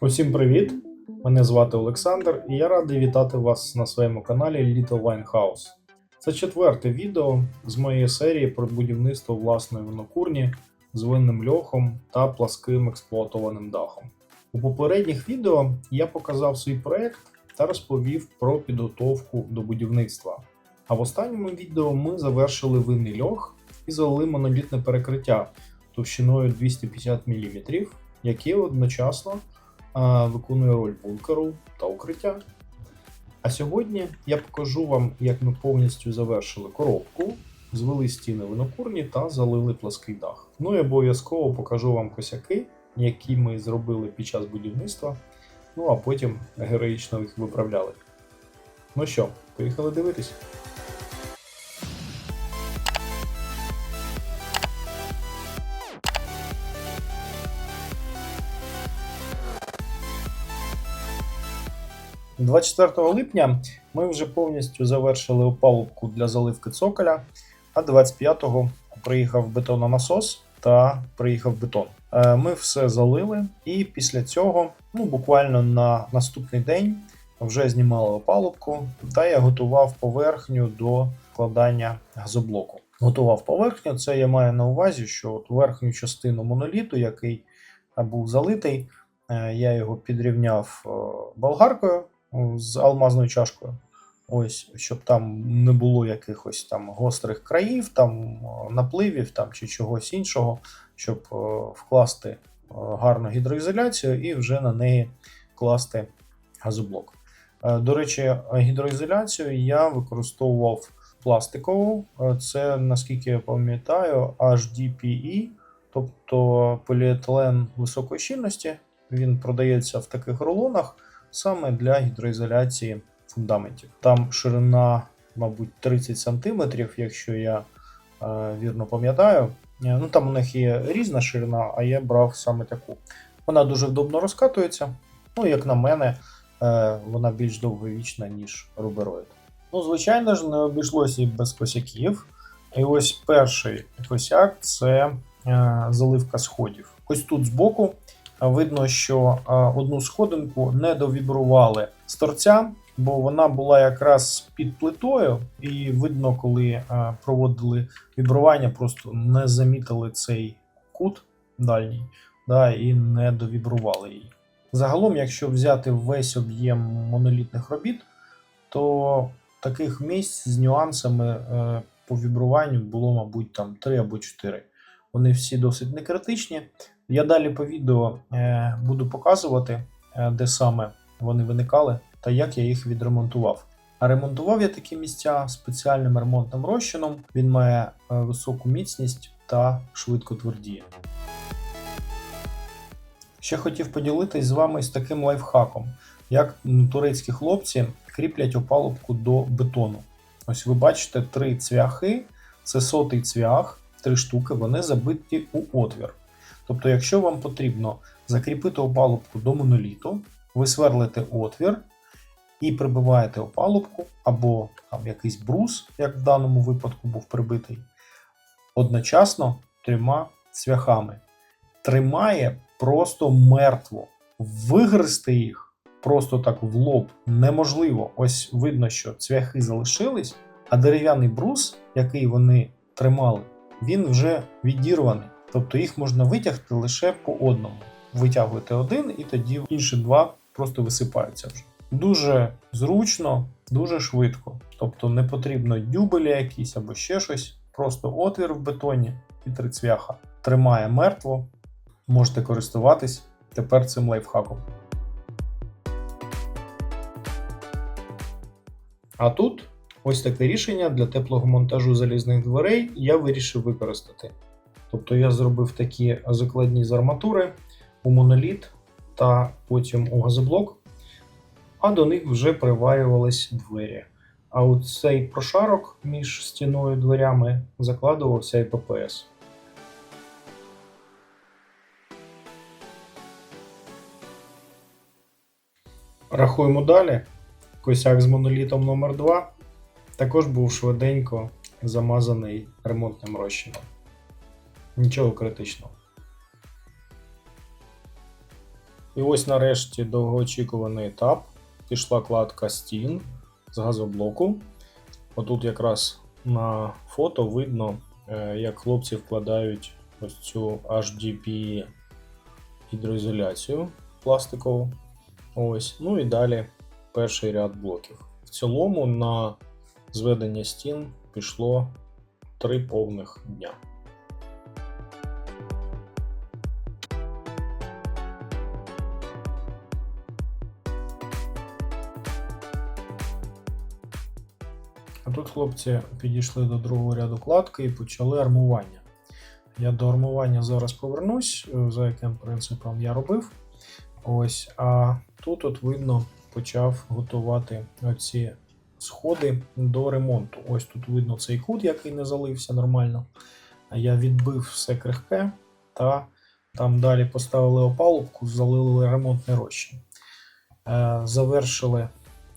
Усім привіт! Мене звати Олександр, і я радий вітати вас на своєму каналі Little Wine House. Це четверте відео з моєї серії про будівництво власної винокурні з винним льохом та пласким експлуатованим дахом. У попередніх відео я показав свій проект та розповів про підготовку до будівництва. А в останньому відео ми завершили винний льох і залили монолітне перекриття товщиною 250 мм, яке одночасно виконує роль бункеру та укриття. А сьогодні я покажу вам, як ми повністю завершили коробку, звели стіни винокурні та залили плаский дах. Ну і обов'язково покажу вам косяки, які ми зробили під час будівництва, ну а потім героїчно їх виправляли. Ну що, поїхали дивитись. – 24 липня ми вже повністю завершили опалубку для заливки цоколя, а 25-го приїхав бетононасос та приїхав бетон. Е, Ми все залили, і після цього, ну буквально на наступний день, вже знімали опалубку, та я готував поверхню до вкладання газоблоку. Готував поверхню, це я маю на увазі, що от верхню частину моноліту, який був залитий, е, я його підрівняв е, болгаркою з алмазною чашкою. Ось, щоб там не було якихось там гострих країв, там е, напливів там, чи чогось іншого, щоб е, вкласти е, гарну гідроізоляцію і вже на неї класти газоблок. До речі, гідроізоляцію я використовував пластикову. Це, наскільки я пам'ятаю, HDPE, тобто поліетилен високої щільності. Він продається в таких рулонах саме для гідроізоляції фундаментів. Там ширина, мабуть, 30 см, якщо я е, вірно пам'ятаю. Е, Ну там у них є різна ширина, а я брав саме таку. Вона дуже вдобно розкатується. Ну, як на мене, е, вона більш довговічна, ніж рубероїд. Ну, звичайно ж, не обійшлося і без косяків. І ось перший косяк це заливка сходів. Ось тут збоку видно, що одну сходинку не довібрували з торця, бо вона була якраз під плитою, і видно, коли проводили вібрування, просто не замітили цей кут дальній да, і не довібрували її. Загалом, якщо взяти весь об'єм монолітних робіт, то таких місць з нюансами е, по вібруванню було, мабуть, там 3 або 4. Вони всі досить не критичні. Я далі по відео е, буду показувати, е, де саме вони виникали та як я їх відремонтував. А ремонтував я такі місця спеціальним ремонтним розчином. Він має е, високу міцність та швидко твердіє. Ще хотів поділитись з вами з таким лайфхаком, як турецькі хлопці кріплять опалубку до бетону. Ось ви бачите три цвяхи, це сотий цвях, три штуки, вони забиті у отвір. Тобто, якщо вам потрібно закріпити опалубку до моноліту, ви сверлите отвір і прибиваєте опалубку або там якийсь брус, як в даному випадку був прибитий, одночасно трьома цвяхами. Тримає просто мертво. Вигризти їх просто так в лоб неможливо. Ось видно, що цвяхи залишились, а дерев'яний брус, який вони тримали, він вже відірваний. Тобто їх можна витягти лише по одному. Витягуєте один, і тоді інші два просто висипаються вже. Дуже зручно, дуже швидко. Тобто не потрібно дюбеля якісь або ще щось. Просто отвір в бетоні і три цвяха. Тримає мертво. Можете користуватись тепер цим лайфхаком. А тут ось таке рішення для теплого монтажу залізних дверей я вирішив використати. Тобто я зробив такі закладні з арматури у моноліт та потім у газоблок, а до них вже приварювались двері. А от цей прошарок між стіною і дверями закладувався і ППС. Рахуємо далі. Косяк з монолітом номер 2 також був швиденько замазаний ремонтним розчином. Нічого критичного. І ось нарешті довгоочікуваний етап. Пішла кладка стін з газоблоку. Отут якраз на фото видно, е, як хлопці вкладають ось цю HDP гідроізоляцію пластикову. Ось. Ну і далі перший ряд блоків. В цілому на зведення стін пішло три повних дня. А тут хлопці підійшли до другого ряду кладки і почали армування. Я до армування зараз повернусь, е, за яким принципом я робив. Ось, а тут от видно почав готувати оці сходи до ремонту. Ось тут видно цей кут, який не залився нормально. Я відбив все крихке та там далі поставили опалубку, залили ремонтний розчин. Е, Завершили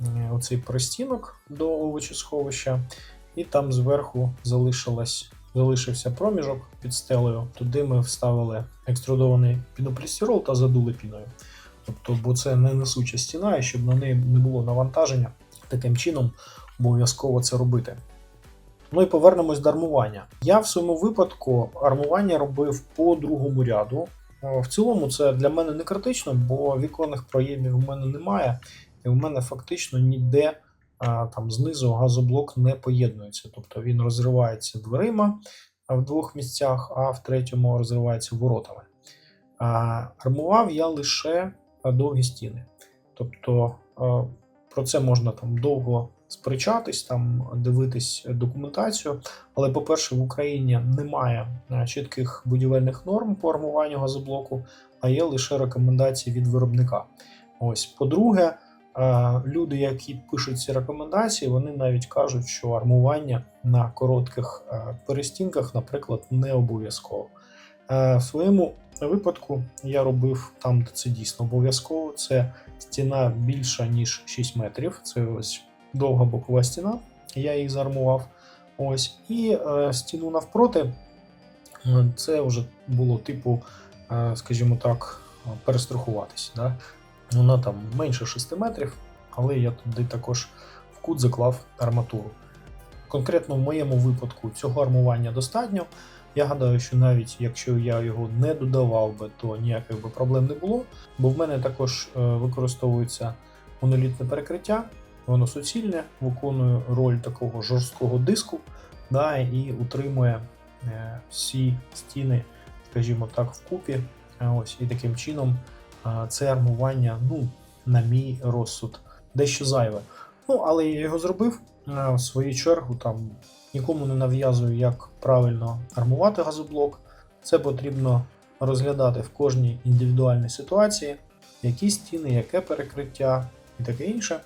е, оцей пристінок до овочесховища, і там зверху залишилась, залишився проміжок під стелею. Туди ми вставили екструдований пінополістирол та задули піною. Тобто, бо це не несуча стіна, і щоб на неї не було навантаження, таким чином обов'язково це робити. Ну і повернемось до армування. Я в своєму випадку армування робив по другому ряду. Е, В цілому це для мене не критично, бо віконних проємів в мене немає, і в мене фактично ніде а, там знизу газоблок не поєднується. Тобто він розривається дверима в двох місцях, а в третьому розривається воротами. Армував я лише довгі стіни. Тобто про це можна там довго сперечатись, там дивитись документацію. Але, по-перше, в Україні немає е, чітких будівельних норм по армуванню газоблоку, а є лише рекомендації від виробника. Ось, по-друге, е, люди, які пишуть ці рекомендації, вони навіть кажуть, що армування на коротких е, перестінках, наприклад, не обов'язково. В своєму випадку я робив там, де це дійсно обов'язково. Це стіна більша ніж 6 метрів. Це ось довга бокова стіна. Я їх заармував. Ось. І е, стіну навпроти. е, Це вже було типу, е, скажімо так, перестрахуватись. Да? Вона там менше 6 метрів, але я туди також в кут заклав арматуру. Конкретно в моєму випадку цього армування достатньо. Я гадаю, що навіть якщо я його не додавав би, то ніяких би проблем не було, бо в мене також е, використовується монолітне перекриття, воно суцільне, виконує роль такого жорсткого диску да, і утримує е, всі стіни, скажімо так, вкупі. Ось, і таким чином це армування, ну, на мій розсуд, дещо зайве. Ну, але я його зробив. В свою чергу там нікому не нав'язую, як правильно армувати газоблок. Це потрібно розглядати в кожній індивідуальній ситуації, які стіни, яке перекриття і таке інше.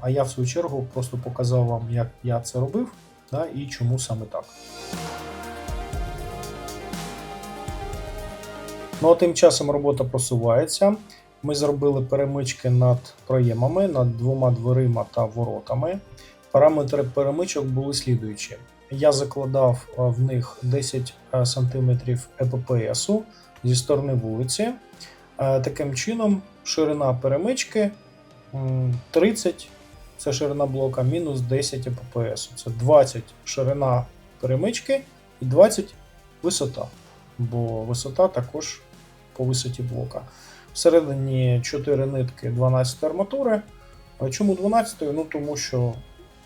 А я в свою чергу просто показав вам, як я це робив, да, і чому саме так. Ну а тим часом робота просувається. Ми зробили перемички над проємами, над двома дверима та воротами. Параметри перемичок були слідуючі. Я закладав в них 10 см ЕППСу зі сторони вулиці. Е, Таким чином, ширина перемички 30 це ширина блока, мінус 10 ЕППС. Це 20 ширина перемички і 20 висота. Бо висота також по висоті блока. Всередині 4 нитки 12 арматури. Чому 12? Ну тому що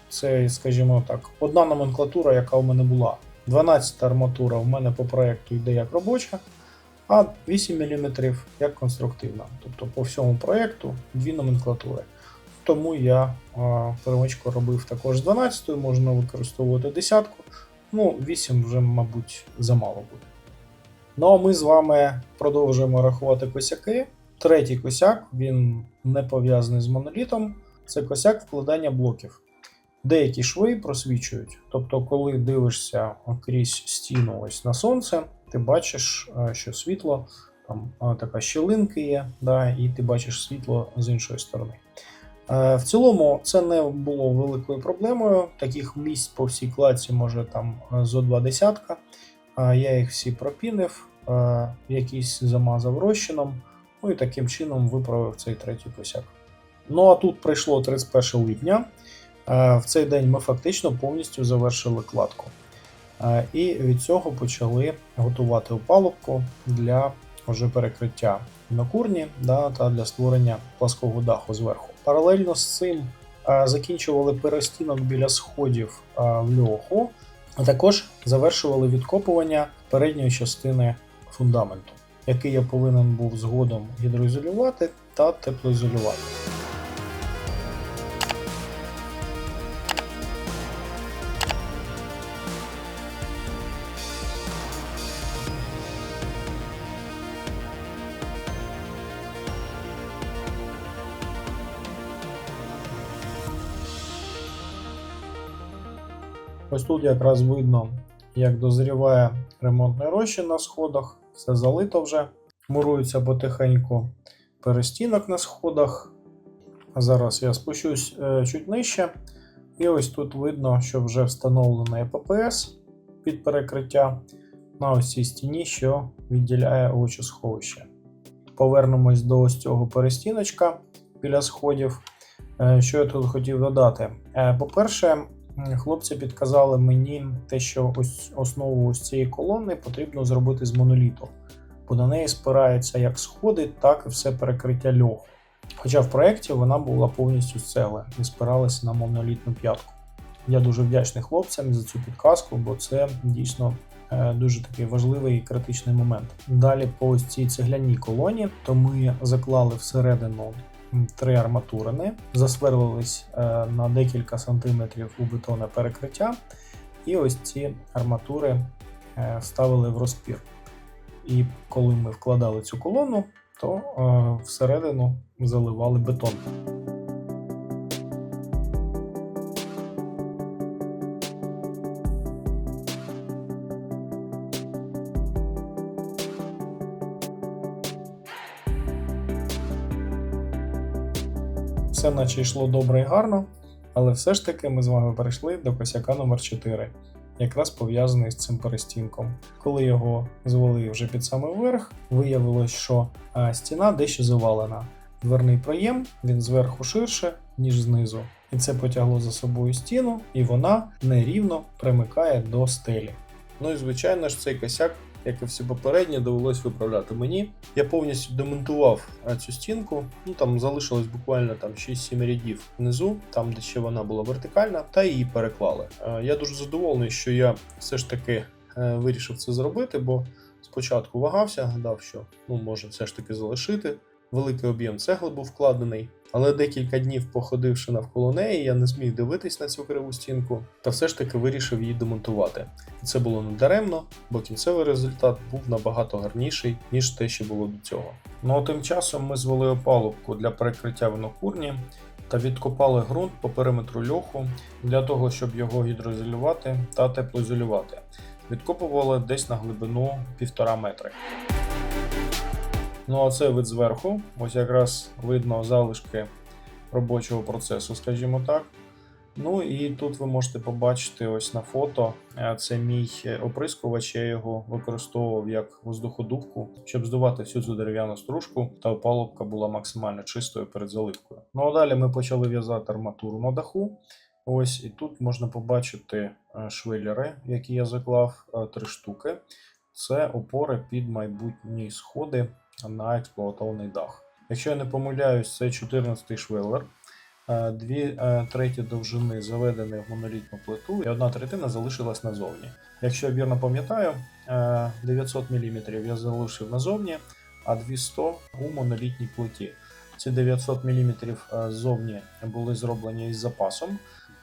це, скажімо так, одна номенклатура, яка в мене була. 12 арматура в мене по проєкту йде як робоча, а 8 мм як конструктивна. Тобто по всьому проєкту дві номенклатури. Тому я перемичку робив також з 12, можна використовувати десятку. Ну, 8 вже, мабуть, замало буде. Ну а ми з вами продовжуємо рахувати косяки. Третій косяк, він не пов'язаний з монолітом. Це косяк вкладання блоків. Деякі шви просвічують. Тобто, коли дивишся крізь стіну ось на сонце, ти бачиш, е, що світло, там е, така щілинка є, да, і ти бачиш світло з іншої сторони. Е, В цілому це не було великою проблемою. Таких місць по всій кладці може там зо два десятка. Я їх всі пропінив, якісь замазав розчином. Ну і таким чином виправив цей третій косяк. Ну а тут прийшло 31 липня. Е, В цей день ми фактично повністю завершили кладку. Е, І від цього почали готувати опалубку для вже перекриття на курні да, та для створення плаского даху зверху. Паралельно з цим е, закінчували перестінок біля сходів в льоху, а також завершували відкопування передньої частини фундаменту, який я повинен був згодом гідроізолювати та теплоізолювати. Ось тут якраз видно, як дозріває ремонтний розчин на сходах. Все залито вже, мурується потихеньку перестінок на сходах. Зараз я спущусь е, чуть нижче. І ось тут видно, що вже встановлено ЕППС під перекриття на ось цій стіні, що відділяє овочесховище. Повернемось до ось цього перестіночка біля сходів. Е, Що я тут хотів додати? Е, По-перше, хлопці підказали мені те, що ось основу ось цієї колони потрібно зробити з моноліту, бо на неї спираються як сходи, так і все перекриття льоху. Хоча в проєкті вона була повністю з цегли і спиралася на монолітну п'ятку. Я дуже вдячний хлопцям за цю підказку, бо це дійсно е, дуже такий важливий і критичний момент. Далі по ось цій цегляній колоні, то ми заклали всередину три арматурини, засверлились е, на декілька сантиметрів у бетонне перекриття, і ось ці арматури ставили вставили в розпір. І коли ми вкладали цю колону, то е, всередину заливали бетон. Все наче йшло добре і гарно, але все ж таки ми з вами перейшли до косяка номер 4 якраз пов'язаний з цим перестінком. Коли його звели вже під самий верх, виявилось, що стіна дещо завалена. Дверний проєм він зверху ширше, ніж знизу. І це потягло за собою стіну, і вона нерівно примикає до стелі. Ну і звичайно ж, цей косяк, як і всі попередні, довелось виправляти мені. Я повністю демонтував цю стінку. Ну там залишилось буквально там 6-7 рядів внизу, там де ще вона була вертикальна, та її переклали. Е, Я дуже задоволений, що я все ж таки е, вирішив це зробити, бо спочатку вагався, гадав, що ну може все ж таки залишити. Великий об'єм цегли був вкладений, але декілька днів походивши навколо неї, я не зміг дивитись на цю криву стінку, та все ж таки вирішив її демонтувати. І це було не даремно, бо кінцевий результат був набагато гарніший, ніж те, що було до цього. Ну а тим часом ми звели опалубку для перекриття винокурні та відкопали ґрунт по периметру льоху для того, щоб його гідроізолювати та теплоізолювати. Відкопували десь на глибину 1,5 метри. Ну а це вид зверху. Ось якраз видно залишки робочого процесу, скажімо так. Ну і тут ви можете побачити ось на фото. е, Це мій оприскувач, я його використовував як воздуходувку, щоб здувати всю цю дерев'яну стружку, та опалубка була максимально чистою перед заливкою. Ну а далі ми почали в'язати арматуру на даху. Ось і тут можна побачити е, швеллери, які я заклав, е, три штуки. Це опори під майбутні сходи на експлуатований дах. Якщо я не помиляюсь, це 14-й швеллер. Е, Дві е, треті довжини заведені в монолітну плиту, і одна третина залишилась назовні. Якщо я вірно пам'ятаю, е, 900 мм я залишив назовні, а 200 у монолітній плиті. Ці 900 мм ззовні були зроблені із запасом.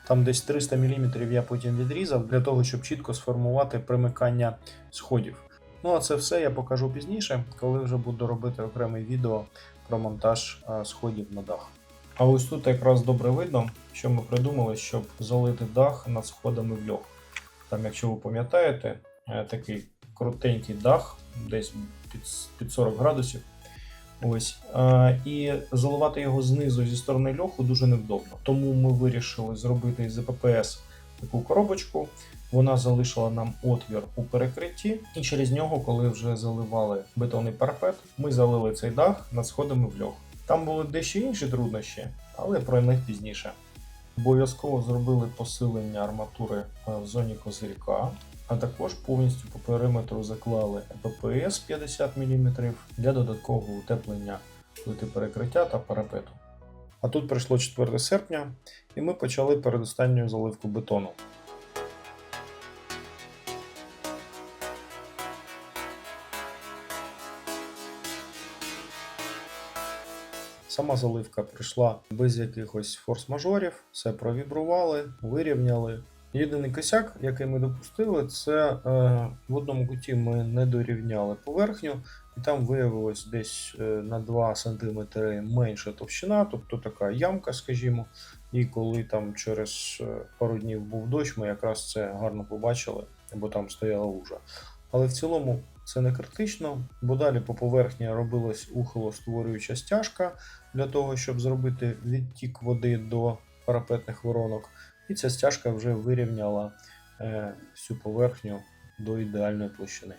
Там десь 300 мм я потім відрізав для того, щоб чітко сформувати примикання сходів. Ну а це все я покажу пізніше, коли вже буду робити окреме відео про монтаж е, сходів на дах. А ось тут якраз добре видно, що ми придумали, щоб залити дах над сходами в льох. Там, якщо ви пам'ятаєте, е, такий крутенький дах, десь під, під 40 градусів. Ось. Е, І заливати його знизу зі сторони льоху дуже невдобно. Тому ми вирішили зробити із ЗППС таку коробочку, Вона залишила нам отвір у перекритті, і через нього, коли вже заливали бетонний парапет, ми залили цей дах над сходами в льох. Там були дещо інші труднощі, але про них пізніше. Обов'язково зробили посилення арматури е, в зоні козирька, а також повністю по периметру заклали ППС 50 мм для додаткового утеплення плити перекриття та парапету. А тут прийшло 4 серпня, і ми почали передостанню заливку бетону. Сама заливка прийшла без якихось форс-мажорів, все провібрували, вирівняли. Єдиний косяк, який ми допустили, це е, в одному куті ми не дорівняли поверхню, і там виявилось десь е, на 2 см менша товщина, тобто така ямка, скажімо. І коли там через е, пару днів був дощ, ми якраз це гарно побачили, бо там стояла лужа. Але в цілому це не критично, бо далі по поверхні робилась ухилостворююча стяжка для того, щоб зробити відтік води до парапетних воронок. І ця стяжка вже вирівняла е, всю поверхню до ідеальної площини.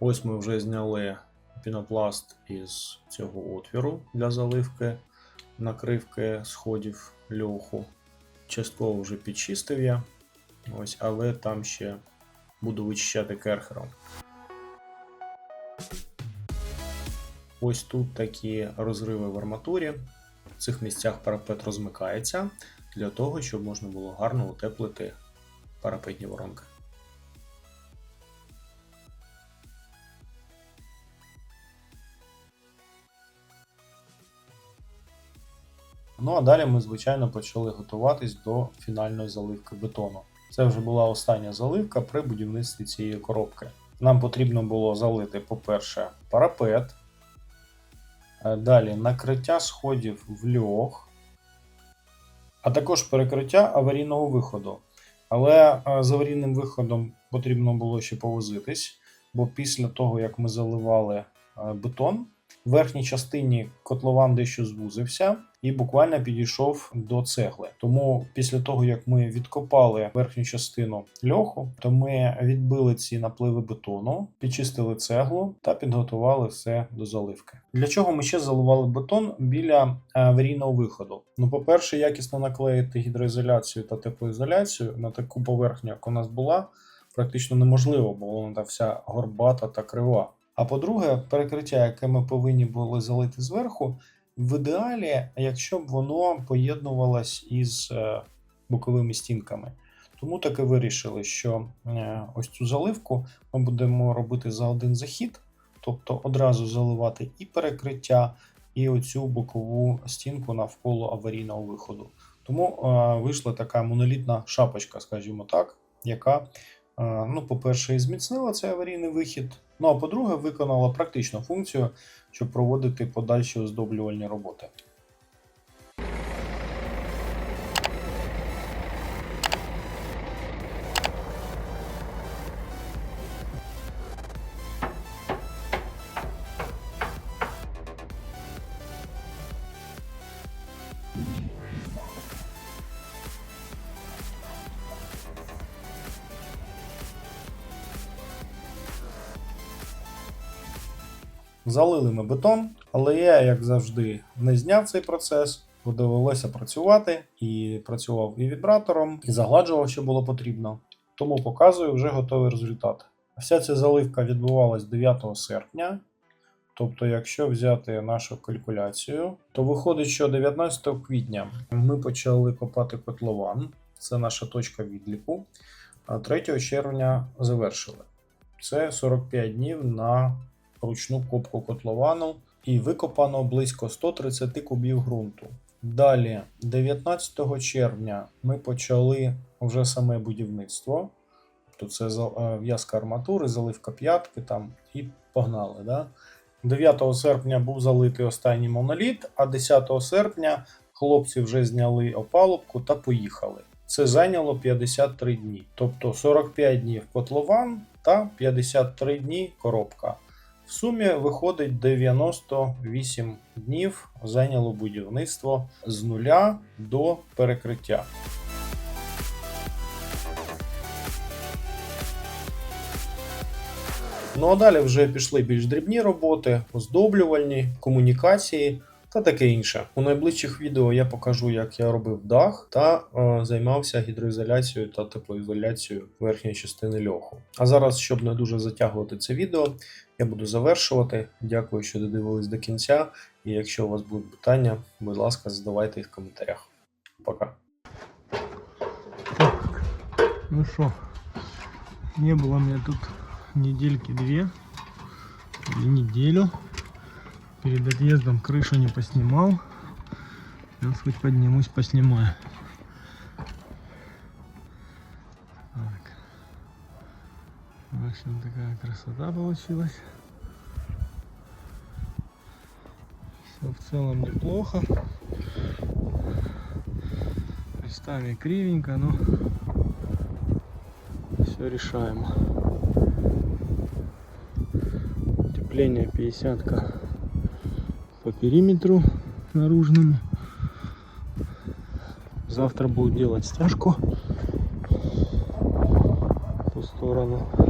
Ось ми вже зняли пінопласт із цього отвіру для заливки, накривки сходів льоху. Частково вже підчистив я. Ось, але там ще буду вичищати керхером. Ось тут такі розриви в арматурі. В цих місцях парапет розмикається для того, щоб можна було гарно утеплити парапетні воронки. Ну а далі ми, звичайно, почали готуватись до фінальної заливки бетону. Це вже була остання заливка при будівництві цієї коробки. Нам потрібно було залити, по-перше, парапет, е, далі накриття сходів в льох, а також перекриття аварійного виходу. Але е, з аварійним виходом потрібно було ще повозитись, бо після того, як ми заливали е, бетон, в верхній частині котлован дещо звузився і буквально підійшов до цегли. Тому після того, як ми відкопали верхню частину льоху, то ми відбили ці напливи бетону, підчистили цеглу та підготували все до заливки. Для чого ми ще заливали бетон біля е, аварійного виходу? Ну, по-перше, якісно наклеїти гідроізоляцію та теплоізоляцію на таку поверхню, як у нас була, практично неможливо, бо вона вся горбата та крива. А по-друге, перекриття, яке ми повинні були залити зверху, в ідеалі, якщо б воно поєднувалось із е, боковими стінками. Тому таки вирішили, що е, ось цю заливку ми будемо робити за один захід, тобто одразу заливати і перекриття, і оцю бокову стінку навколо аварійного виходу. Тому е, вийшла така монолітна шапочка, скажімо так, яка, ну, по-перше, і зміцнила цей аварійний вихід. Ну а по-друге, виконала практичну функцію, щоб проводити подальші оздоблювальні роботи. Залили ми бетон, але я, як завжди, не зняв цей процес, довелося працювати і працював і вібратором, і загладжував, що було потрібно. Тому показую вже готовий результат. Вся ця заливка відбувалась 9 серпня. Тобто, якщо взяти нашу калькуляцію, то виходить, що 19 квітня ми почали копати котлован, це наша точка відліку. А 3 червня завершили. Це 45 днів на ручну копку котловану і викопано близько 130 кубів ґрунту. Далі, 19 червня, ми почали вже саме будівництво. Тобто це е, в'язка арматури, заливка п'ятки там і погнали. Да? 9 серпня був залитий останній моноліт, а 10 серпня хлопці вже зняли опалубку та поїхали. Це зайняло 53 дні. Тобто 45 днів котлован та 53 дні коробка. В сумі виходить 98 днів зайняло будівництво з нуля до перекриття. Ну а далі вже пішли більш дрібні роботи, оздоблювальні, комунікації та таке інше. У найближчих відео я покажу, як я робив дах та е, займався гідроізоляцією та теплоізоляцією верхньої частини льоху. А зараз, щоб не дуже затягувати це відео, я буду завершувати. Дякую, що додивились до кінця. І якщо у вас будуть питання, будь ласка, задавайте їх в коментарях. Пока. Ну что, не было мне тут недельки две или неделю. Перед отъездом крышу не поснимал. Сейчас хоть поднимусь, поснимаю. Общем, такая красота получилась. Все в целом неплохо. Местами кривенько, но все решаемо. Утепление 50 по периметру наружному. Завтра буду делать стяжку в ту сторону.